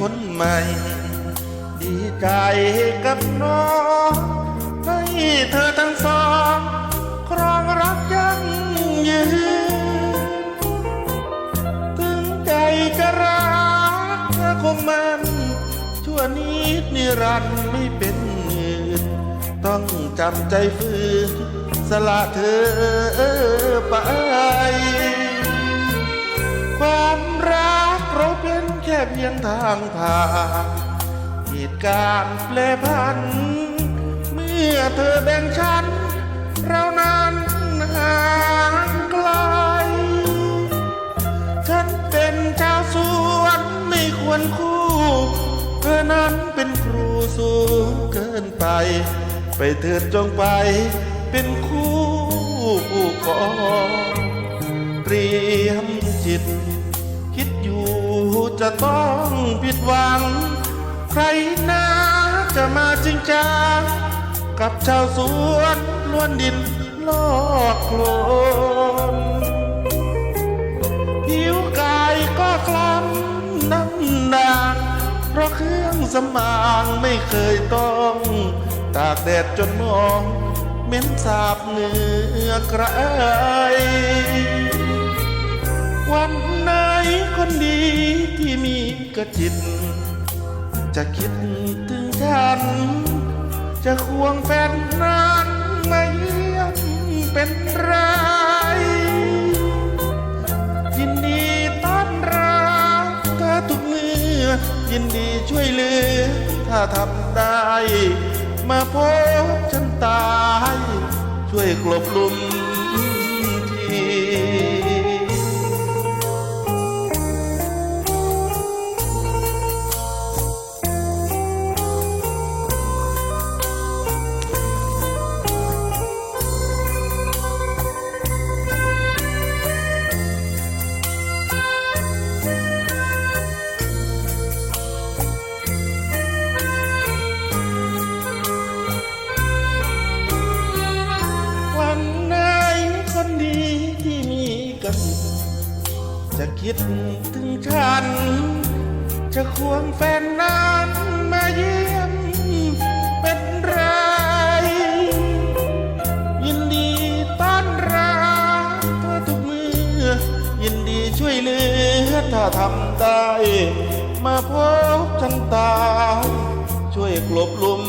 คนใหม่ ดีใจกับน้องให้เธอทั้งสองครองรักยั่งยืนถึงใจจะรักเธอคงมันชั่วนิดนิรันดร์ไม่เป็นอื่นต้องจำใจฝืนสละเธอ เป็นแค่เพียงทางผ่านเหตุการณ์แปรผัน เมื่อเธอแบ่งฉัน เรานั้นห่างไกล ฉันเป็นชาวสวนไม่ควรคู่ เธอนั้นเป็นครูสูงเกินไป ไปเถิดจงไปเป็นคู่ก่อเตรียมจิต จะต้องผิดหวัง ใครน่าจะมาจริงจังกับชาวสวนล้วนดินลอกโคลนผิวกายก็คล้ำน้ำด่างเพราะเครื่องสำอางไม่เคยต้อง ตากแดดจนมองเหม็นสาบเหงื่อกระไอวันไหน คนดีที่มีกระจิต จะคิดถึงฉัน จะควงแฟนนั้นมาเยี่ยมเป็นไรยินดีต้อนรับเธอทุกเมื่อยินดีช่วยเหลือ ถ้าทำได้ มาพบฉันตาย ช่วยกลบลุม คิดถึงฉัน จะควงแฟนนั้นมาเยี่ยมเป็นไร ยินดีต้อนรับเธอทุกเมื่อยินดีช่วยเหลือถ้าทำได้ มาพบฉันตายช่วยกลบลุม